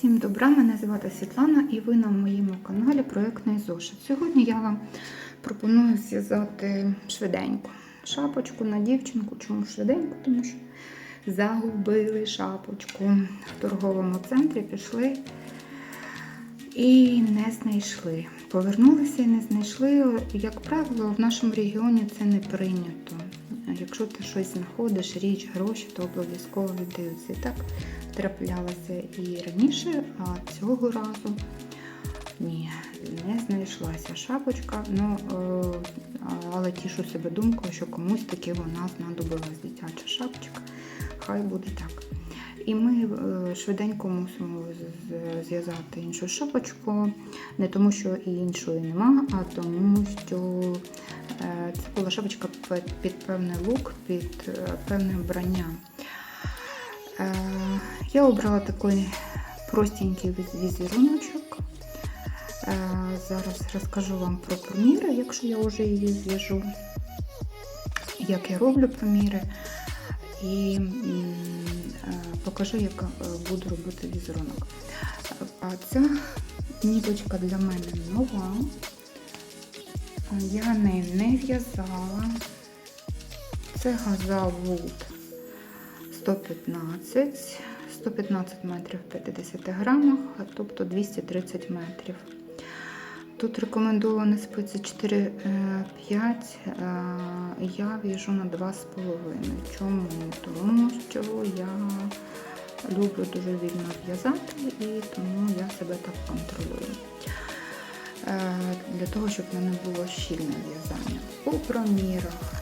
Всім добра, мене звати Світлана і ви на моєму каналі Проєктний зошит. Сьогодні я вам пропоную зв'язати швиденько шапочку на дівчинку. Чому швиденько? Тому що загубили шапочку в торговому центрі, пішли і не знайшли. Повернулися і не знайшли. Як правило, в нашому регіоні це не прийнято. Якщо ти щось знаходиш, річ, гроші, то обов'язково віддаються. Так траплялося і раніше, а цього разу ні, не знайшлася шапочка. Ну, е, але тішу себе думкою, що комусь таки вона знадобилась дитяча шапочка. Хай буде так. І ми е, швиденько мусимо зв'язати іншу шапочку, не тому, що і іншої нема, а тому, що е, це була шапочка під певний лук, під е, певне вбрання. Я обрала такий простенький віз- візеруночок. Е, Зараз розкажу вам про проміри, якщо я вже її зв'яжу, як я роблю проміри. І покажу, як е, буду робити візерунок. А ця ніточка для мене нова. Я нею не в'язала. Це газа Wood 115, 115 метрів в 50 грамах, тобто 230 метрів. Тут рекомендована спиці 4-5, я в'яжу на 2,5. Чому? Тому що я люблю дуже вільно в'язати і тому я себе так контролюю. Е, Для того, щоб в мене було щільне в'язання. У промірах.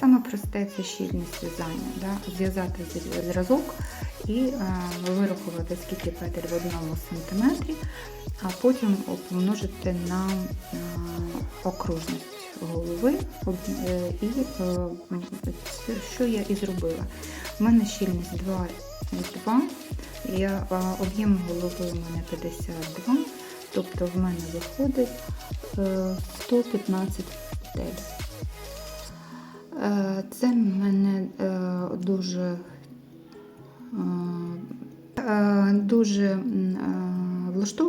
Саме просте це щільність в'язання. Да? Зв'язати зразок і е, вирахувати, скільки петель в одному сантиметрі, а потім помножити на е, окружність голови. Е, І що я і зробила. У мене щільність 2,2, я, об'єм голови у мене 52, тобто в мене виходить е, 115 петель. Це мене дуже, дуже м,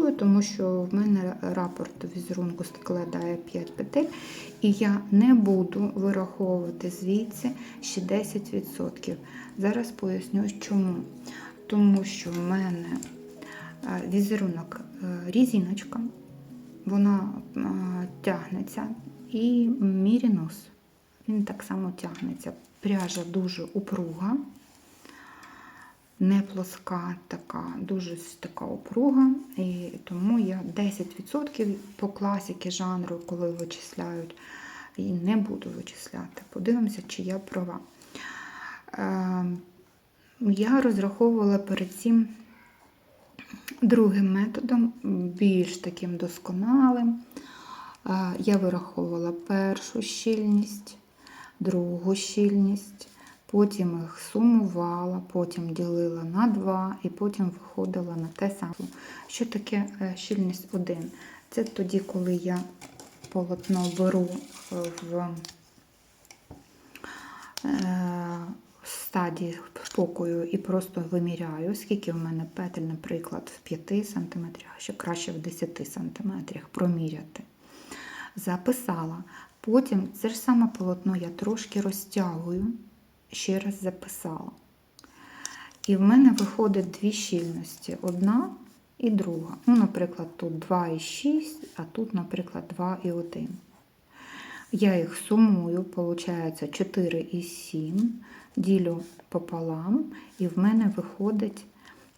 е, тому що в мене рапорт візерунку складає 5 петель, і я не буду вираховувати звідси ще 10%. Зараз поясню, чому. Тому що в мене е, візерунок е, різіночка, вона е, тягнеться і мірінус. Він так само тягнеться. Пряжа дуже упруга, не плоска, така, дуже така упруга. І тому я 10% по класіки жанру, коли вичисляють, і не буду вичисляти. Подивимося, чи я права. Е, Я розраховувала перед цим другим методом, більш таким досконалим. Е, Я вираховувала першу щільність, другу щільність, потім їх сумувала, потім ділила на 2 і потім виходила на те саме. Що таке е, щільність 1? Це тоді, коли я полотно беру е, в е, стадії спокою і просто виміряю, скільки в мене петель, наприклад, в 5 см, а ще краще в 10 см проміряти. Записала. Потім це ж саме полотно я трошки розтягую, ще раз записала. І в мене виходить дві щільності: одна і друга. Ну, наприклад, тут 2,6, а тут, наприклад, 2,1. Я їх сумую, виходить 4,7, ділю пополам, і в мене виходить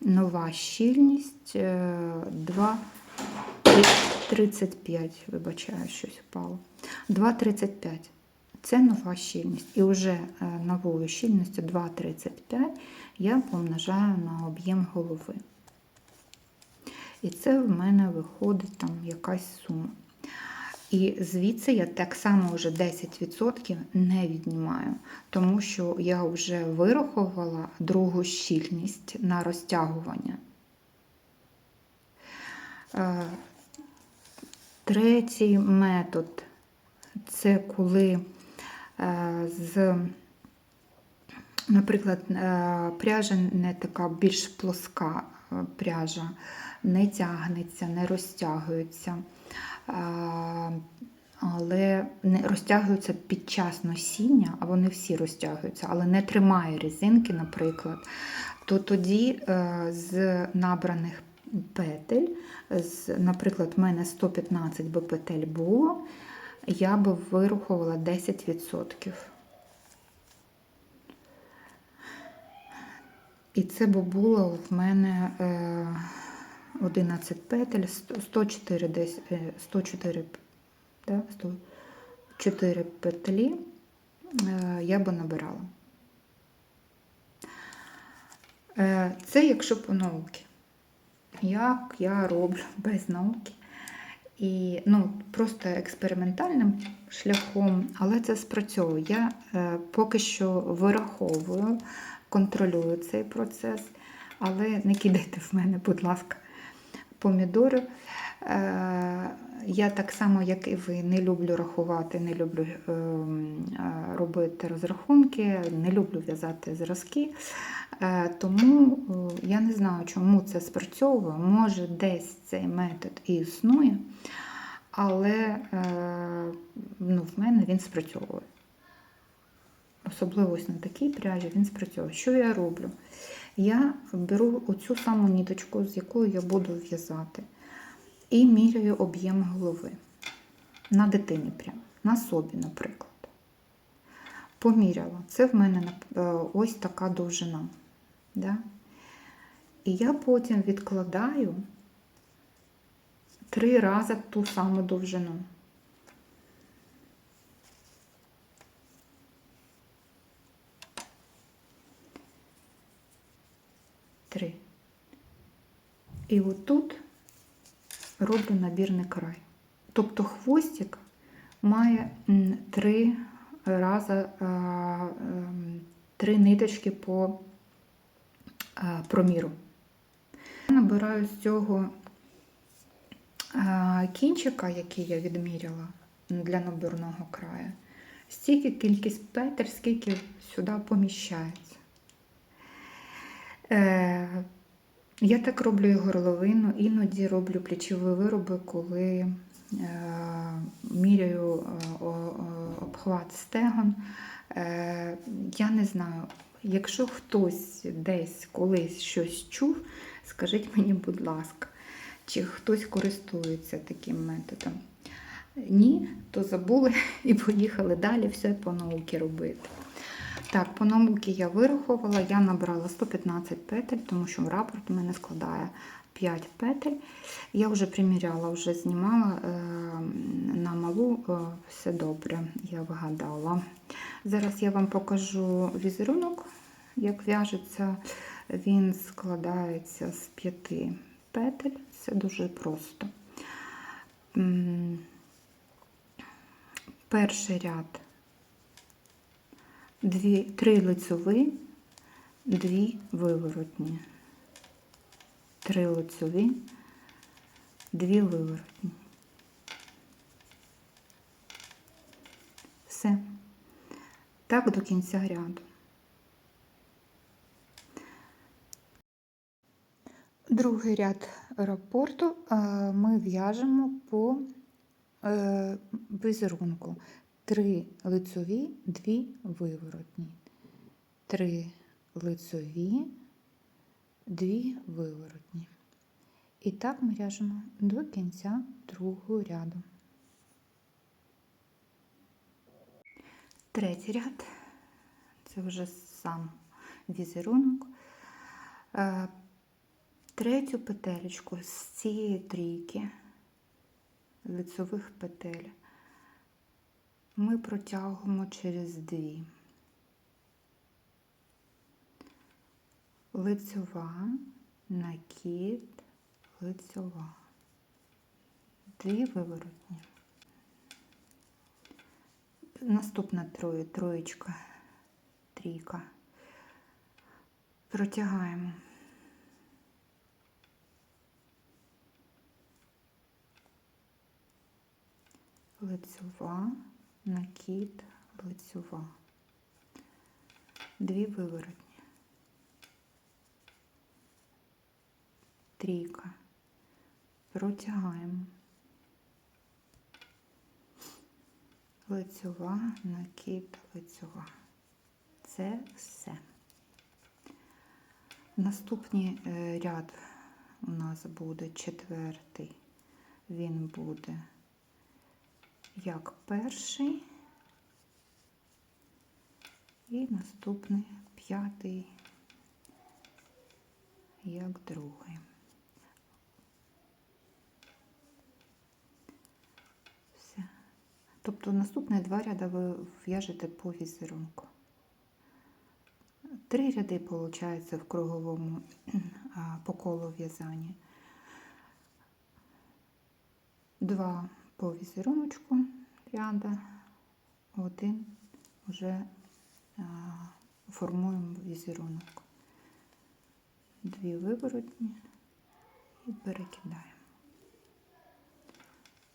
нова щільність е, 2,35. Вибачаю, щось впало. 2,35. Це нова щільність. І вже е, новою щільністю 2,35 я помножаю на об'єм голови. І це в мене виходить там якась сума. І звідси я так само вже 10% не віднімаю, тому що я вже вирахувала другу щільність на розтягування. Е, Третій метод це коли з, наприклад, е, пряжа не така більш плоска, е, пряжа не тягнеться, не розтягується. Е, Але не розтягуються під час носіння, а вони всі розтягуються, але не тримає резинки, наприклад, то тоді е, з набраних петель, наприклад, в мене 115 би петель було, я би вирахувала 10%. І це б було в мене е, 11 петель, 104, десь, е, 104, да, 104 петлі е, я би набирала. Е, Це якщо по науці. Як я роблю без науки. І ну, просто експериментальним шляхом, але це спрацьовує. Я е, поки що вираховую, контролюю цей процес, але не кидайте в мене, будь ласка, помідори. Е, я так само, як і ви, не люблю рахувати, не люблю е, е, робити розрахунки, не люблю в'язати зразки. Е, Тому я не знаю, чому це спрацьовує. Може, десь цей метод і існує, але ну, в мене він спрацьовує. Особливо ось на такій пряжі він спрацьовує. Що я роблю? Я беру оцю саму ніточку, з якою я буду в'язати, і міряю об'єм голови. На дитині прямо, на собі, наприклад. Поміряла. Це в мене е, ось така довжина. Да? І я потім відкладаю три рази ту саму довжину. Три. І отут роблю набірний край. Тобто хвостик має три рази е, ем, три ниточки по е, проміру. Я набираю з цього е, кінчика, який я відміряла для набірного краю, стільки кількість петель, скільки сюди поміщається. Я так роблю і горловину, іноді роблю плечові вироби, коли е, міряю е, обхват стегон. Е, Я не знаю, якщо хтось десь колись щось чув, скажіть мені, будь ласка, чи хтось користується таким методом. Ні, то забули і поїхали далі все по науці робити. Так, по науці я вирахувала, я набрала 115 петель, тому що рапорт у мене складає 5 петель. Я вже приміряла, вже знімала е, на малу, е, все добре, я вигадала. Зараз я вам покажу візерунок, як в'яжеться. Він складається з 5 петель, це дуже просто. Перший ряд дві, три лицьові, дві виворотні. Три лицьові, дві виворотні. Все. Так до кінця ряду. Другий ряд рапорту ми в'яжемо по е, візерунку. Три лицьові, дві виворотні. Три лицьові, дві виворотні. І так ми в'яжемо до кінця другого ряду. Третій ряд це вже сам візерунок. Е, Третю петелечку з цієї трійки лицьових петель ми протягуємо через дві. Лицьова, накид, лицьова. Дві виворотні. Наступна троє, троєчка, трійка. Протягаємо. Лицьова, накид, лицьова. Дві виворотні. трійка. Протягаємо. Лицьова, накид, лицьова. Це все. Наступний е, ряд у нас буде четвертий. Він буде як перший. І наступний п'ятий, як другий. Все. Тобто наступні два ряди ви в'яжете по візерунку. Три ряди, виходить, в круговому по колу в'язанні. Два по візеруночку ряда, один вже формуємо візерунок. Дві виворотні і перекидаємо.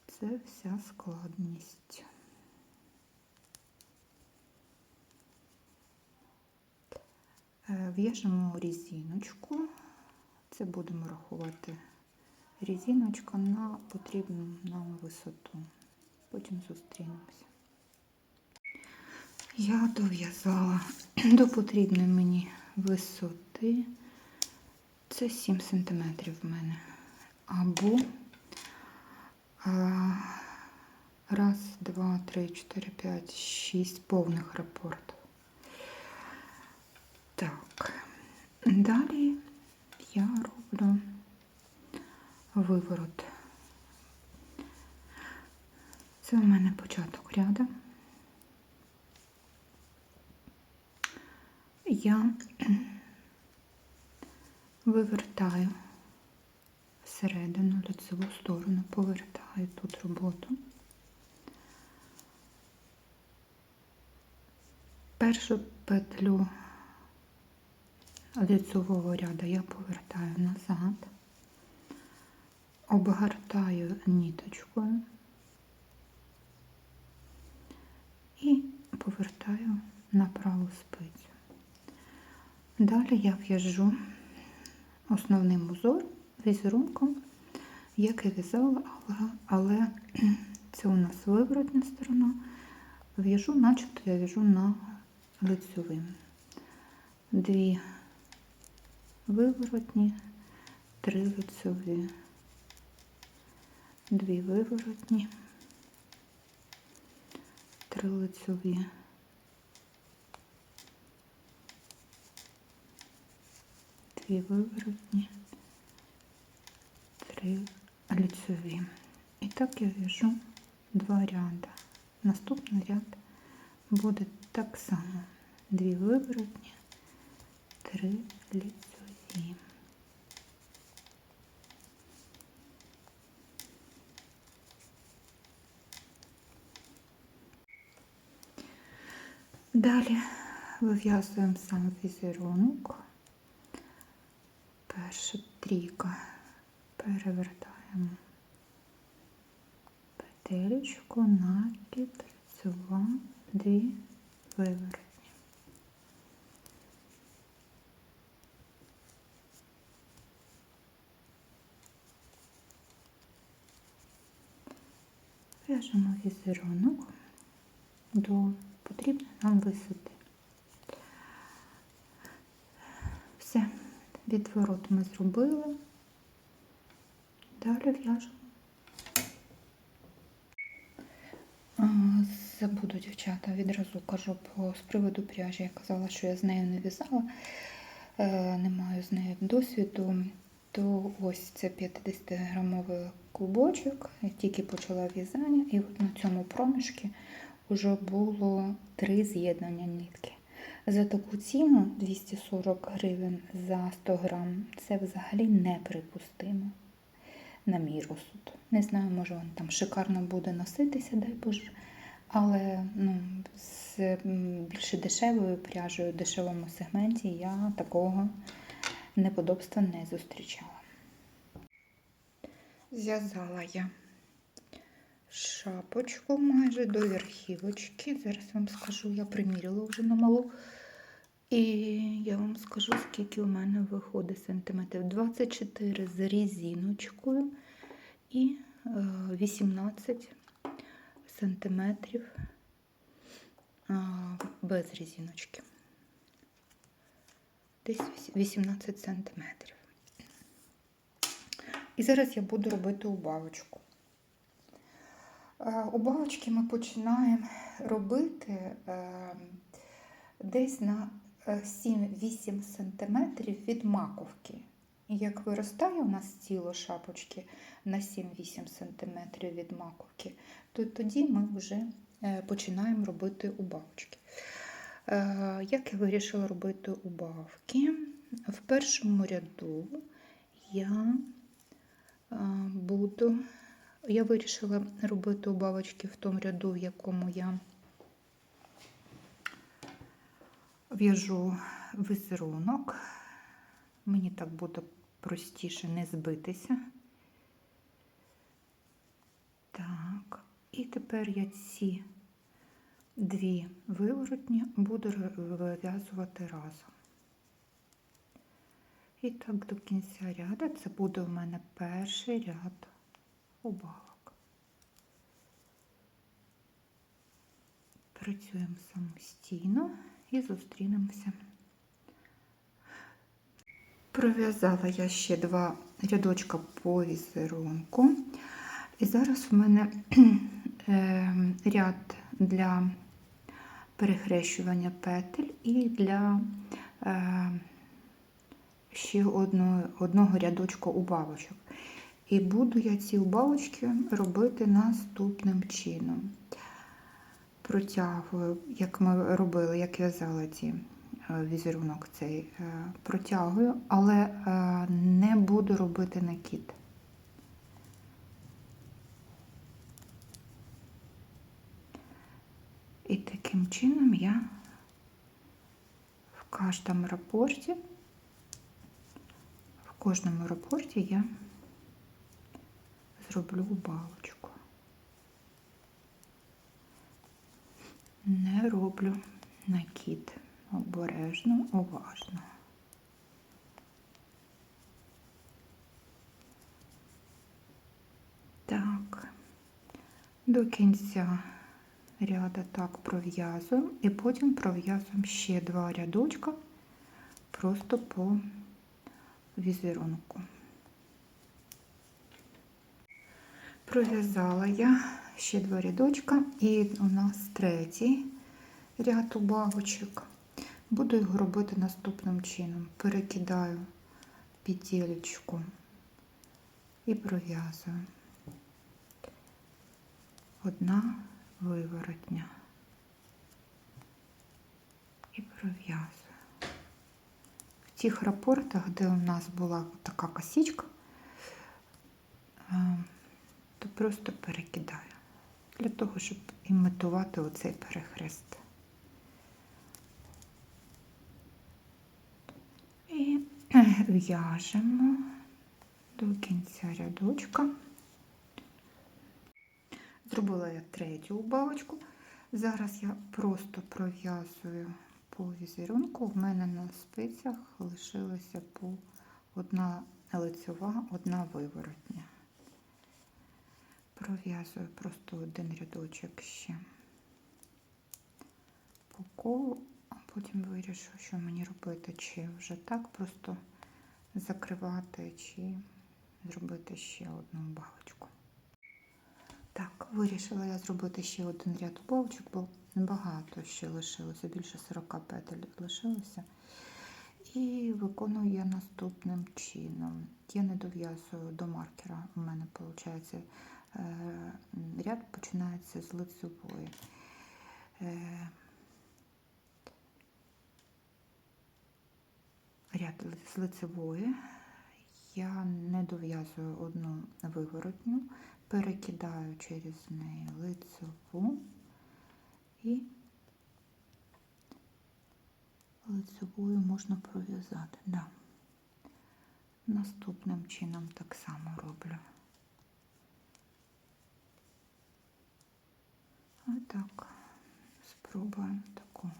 Це вся складність. Е, В'яжемо різиночку. Це будемо рахувати різиночка на потрібну нам висоту. Потім зустрінемося. Я дов'язала до потрібної мені висоти. Це 7 см в мене. Або а, раз, два, три, чотири, п'ять, шість повних рапортів. Так, далі я роблю виворот. Це у мене початок ряду. Я вивертаю всередину лицеву сторону, повертаю тут роботу. Першу петлю лицевого ряду я повертаю назад, обгортаю ниточкою і повертаю на праву спицю. Далі я в'яжу основний узор візерунком, як і в'язала, але, але це у нас виворотня сторона. В'яжу, начебто я в'яжу на лицьовим. Дві виворотні, три лицьові, дві виворотні, три лицьові. Дві виворотні, три лицьові. І так я в'яжу два ряди. Наступний ряд буде так само. Дві виворотні, три лицьові. Далі вив'язуємо сам візерунок. Перша трійка перевертаємо петелечку, накид, лицьова, дві виворотні. В'яжемо візерунок до потрібної нам висоти. Все, відворот ми зробили. Далі в'яжемо. Забуду, дівчата, відразу кажу по з приводу пряжі. Я казала, що я з нею не в'язала, е, не маю з нею досвіду. То ось це 50-грамовий клубочок. Я тільки почала в'язання, і от на цьому проміжку вже було три з'єднання нитки. За таку ціну 240 гривень за 100 грам це взагалі неприпустимо, на мій розсуд. Не знаю, може він там шикарно буде носитися, дай Боже. Але ну, з м, більш дешевою пряжею, дешевому сегменті я такого неподобства не зустрічала. Зв'язала я шапочку майже до верхівочки. Зараз вам скажу, я приміряла вже на малу. І я вам скажу, скільки у мене виходить сантиметрів. 24 з різиночкою і е, 18 сантиметрів е, без різиночки. Десь 18 сантиметрів. І зараз я буду робити убавочку. Е, Убавочки ми починаємо робити е, десь на е, 7-8 см від маковки. Як виростає у нас тіло шапочки на 7-8 см від маковки, то тоді ми вже е, починаємо робити убавочки. Е, Як я вирішила робити убавки? В першому ряду я е, буду, я вирішила робити убавочки в тому ряду, в якому я в'яжу візерунок. Мені так буде простіше не збитися. Так, і тепер я ці дві виворотні буду вив'язувати разом. І так до кінця ряду це буде у мене перший ряд убавок. Працюємо самостійно і зустрінемося. Пров'язала я ще два рядочка по візерунку. І зараз в мене е, ряд для перехрещування петель і для е, ще одного рядочка убавочок. І буду я ці убавочки робити наступним чином. Протягую, як ми робили, як в'язала ці е, візерунок цей, е, протягую, але е, не буду робити накид. І таким чином я в кожному рапорті, в кожному рапорті я зроблю балочку. Не роблю накид. Обережно, уважно. Так, до кінця ряда так пров'язуємо і потім пров'язуємо ще два рядочка просто по візерунку. Пров'язала я ще два рядочка, і у нас третій ряд убавочок. Буду його робити наступним чином. Перекидаю петелечку і пров'язую. Одна виворотня і пров'язую. В тих рапортах, де у нас була така косичка, то просто перекидаю для того, щоб імітувати оцей перехрест. І в'яжемо до кінця рядочка. Зробила я третю убавочку. Зараз я просто пров'язую по візерунку. В мене на спицях лишилася по одна лицьова, одна виворотня. Пров'язую просто один рядочок ще по колу, а потім вирішу, що мені робити, чи вже так просто закривати, чи зробити ще одну убавочку. Так, вирішила я зробити ще один ряд убавочок, бо багато ще лишилося, більше 40 петель лишилося. І виконую я наступним чином. Я не дов'язую до маркера, у мене виходить ряд починається з лицевої. Ряд з лицевої я не дов'язую одну виворотню, перекидаю через неї лицеву і лицевою можна пров'язати. Да. Наступним чином так само роблю. Отак. Спробуємо таку.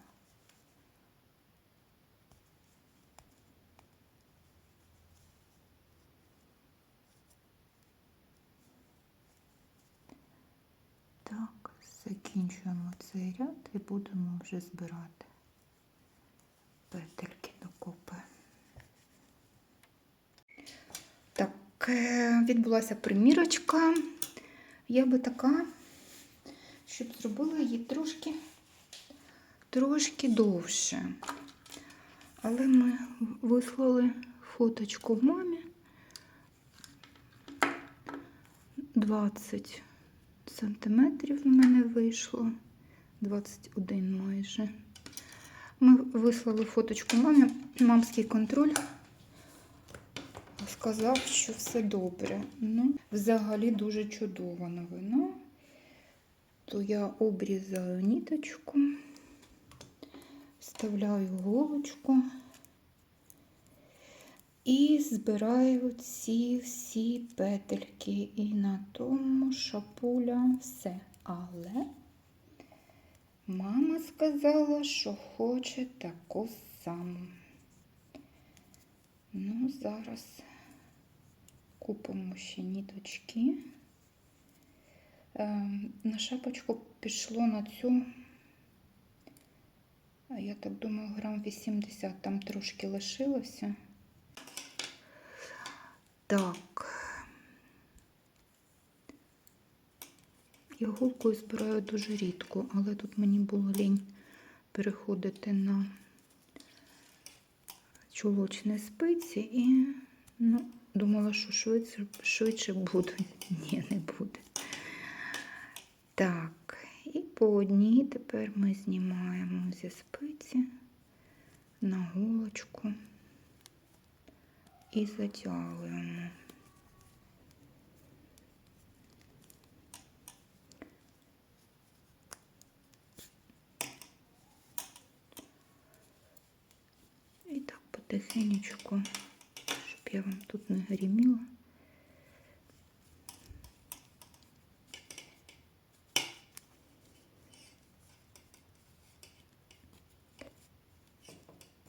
Так, закінчуємо цей ряд і будемо вже збирати петельки докупи. Так, е, відбулася примірочка. Я би така щоб зробила її трошки, трошки довше. Але ми вислали фоточку мамі. 20 сантиметрів в мене вийшло. 21 майже. Ми вислали фоточку мамі. Мамський контроль сказав, що все добре. Ну, взагалі дуже чудова новина. То я обрізаю ніточку, вставляю голочку і збираю ці всі петельки. І на тому шапуля все. Але мама сказала, що хоче таку саму. Ну, зараз купимо ще ніточки. Е, На шапочку пішло на цю, я так думаю, грам 80, там трошки лишилося. Так. Іголкою збираю дуже рідко, але тут мені було лінь переходити на чулочні спиці і ну, думала, що швидше, швидше будуть. Ні, не буде. Так, і по одній тепер ми знімаємо зі спиці на голочку і затягуємо. І так потихенечку, щоб я вам тут не гріміла.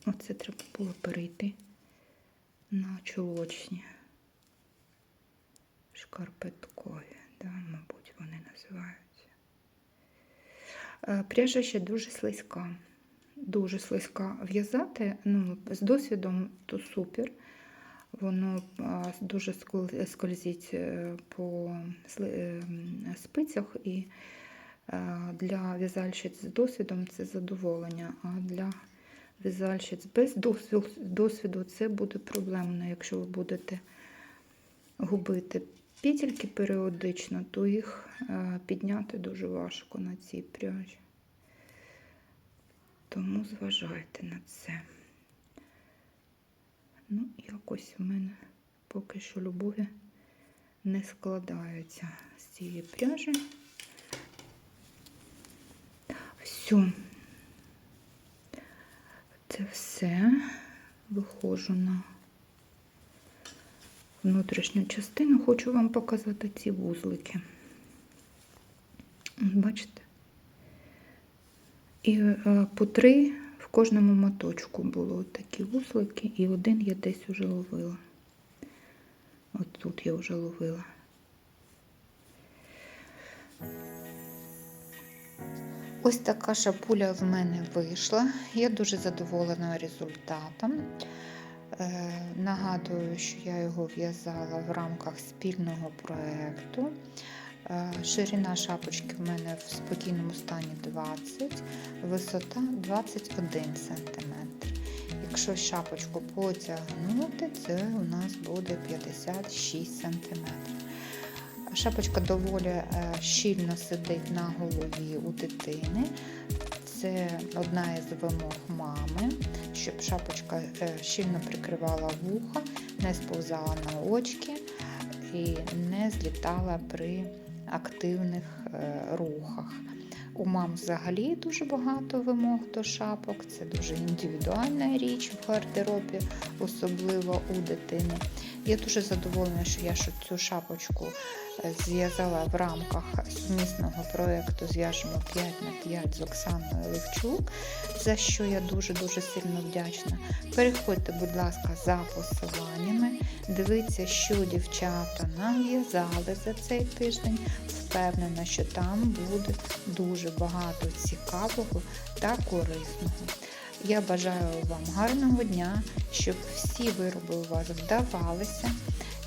Оце треба було перейти на чулочні шкарпеткові, да, мабуть, вони називаються. Е, Пряжа ще дуже слизька. Дуже слизька в'язати. Ну, з досвідом то супер. Воно дуже скол- скользить е, по е, спицях і е, для в'язальщиць з досвідом це задоволення, а для в'язальщиць без досвіду, це буде проблемно, якщо ви будете губити петельки періодично, то їх е, підняти дуже важко на цій пряжі. Тому зважайте на це. Ну, якось в мене поки що любові не складається з цієї пряжі. Все. Це все. Виходжу на внутрішню частину. Хочу вам показати ці вузлики. Бачите? І е, по три в кожному моточку було такі вузлики, і один я десь уже ловила. От тут я вже ловила. Ось така шапуля в мене вийшла. Я дуже задоволена результатом. Е, Нагадую, що я його в'язала в рамках спільного проєкту. Е, Ширина шапочки в мене в спокійному стані 20, висота 21 см. Якщо шапочку потягнути, це у нас буде 56 см. Шапочка доволі е, щільно сидить на голові у дитини. Це одна із вимог мами, щоб шапочка е, щільно прикривала вуха, не сповзала на очки і не злітала при активних е, рухах. У мам взагалі дуже багато вимог до шапок, це дуже індивідуальна річ в гардеробі, особливо у дитини. Я дуже задоволена, що я цю шапочку е, зв'язала в рамках сумісного проєкту Зв'яжемо 5 на 5 з Оксаною Левчук, за що я дуже-дуже сильно вдячна. Переходьте, будь ласка, за посиланнями, дивіться, що дівчата нам в'язали за цей тиждень. Впевнена, що там буде дуже багато цікавого та корисного. Я бажаю вам гарного дня, щоб всі вироби у вас вдавалися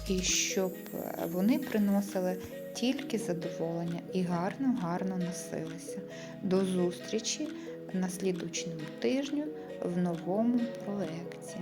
і щоб е, вони приносили тільки задоволення і гарно-гарно носилися. До зустрічі на слідучому тижню в новому проєкті.